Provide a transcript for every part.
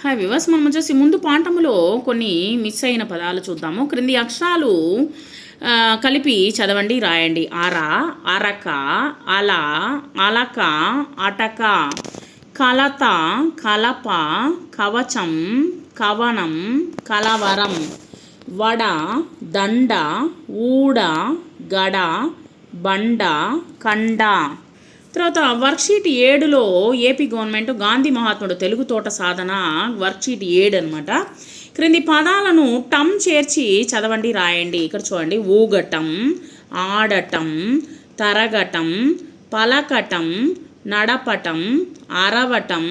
Hi వివస్ మనం వచ్చేసి ముందు పాఠములో కొన్ని మిస్ అయిన పదాలు చూద్దాము. క్రింది అక్షరాలు కలిపి చదవండి రాయండి. అర అరక అల అలక అటక కలత కలప కవచం కవనం కలవరం వడ దండ ఊడ గడ బండ కండ. తర్వాత వర్క్షీట్ ఏడులో ఏపీ గవర్నమెంట్ గాంధీ మహాత్ముడు తెలుగు తోట సాధన వర్క్షీట్ ఏడు అనమాట క్రింది పదాలను టమ్ చేర్చి చదవండి రాయండి. ఇక్కడ చూడండి. ఊగటం ఆడటం తరగటం పలకటం నడపటం అరవటం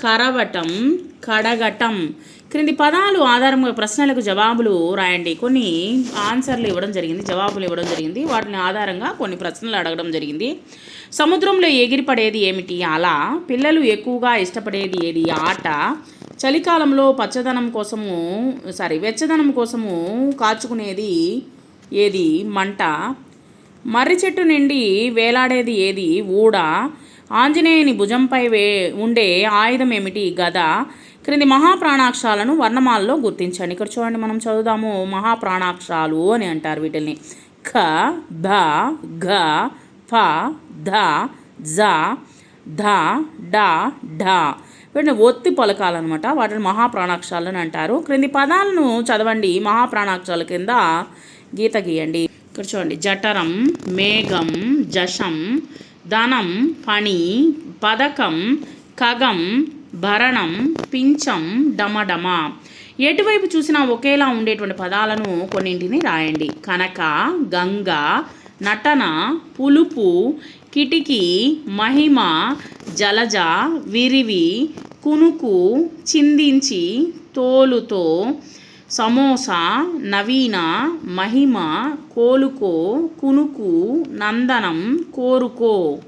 కరవటం కడగటం. క్రింది పదాలు ఆధారంగా ప్రశ్నలకు జవాబులు రాయండి. కొన్ని ఆన్సర్లు ఇవ్వడం జరిగింది జవాబులు ఇవ్వడం జరిగింది. వాటిని ఆధారంగా కొన్ని ప్రశ్నలు అడగడం జరిగింది. సముద్రంలో ఎగిరిపడేది ఏమిటి? అలా. పిల్లలు ఎక్కువగా ఇష్టపడేది ఏది? ఆట. చలికాలంలో పచ్చదనం కోసము సారీ వెచ్చదనం కోసము కాచుకునేది ఏది? మంట. మర్రి చెట్టు నుండి వేలాడేది ఏది? ఊడ. ఆంజనేయుని భుజంపై వే ఉండే ఆయుధం ఏమిటి గద? క్రింది మహాప్రాణాక్షాలను వర్ణమాలలో గుర్తించండి. ఇక్కడ చూడండి మనం చదువుదాము. మహాప్రాణాక్షాలు అని అంటారు వీటిని ఖ ధ ఘ ఫ ధ జ ధ డ ఢ. వీటిని ఒత్తి పలకాలన్నమాట. వాటిని మహాప్రాణాక్షరాలు అని అంటారు. క్రింది పదాలను చదవండి. మహాప్రాణాక్షరాల కింద గీత గీయండి. ఇక్కడ చూడండి. జఠరం మేఘం జషం ధనం పని పథకం కగం భరణం పించం డమడమ. ఎటువైపు చూసినా ఒకేలా ఉండేటువంటి పదాలను కొన్నింటిని రాయండి. కనక గంగ నటన పులుపు కిటికీ మహిమ జలజ విరివి కునుకు చిందించి తోలుతో సమోసా నవీన మహిమ కోలుకో కునుకు నందనం కోరుకో.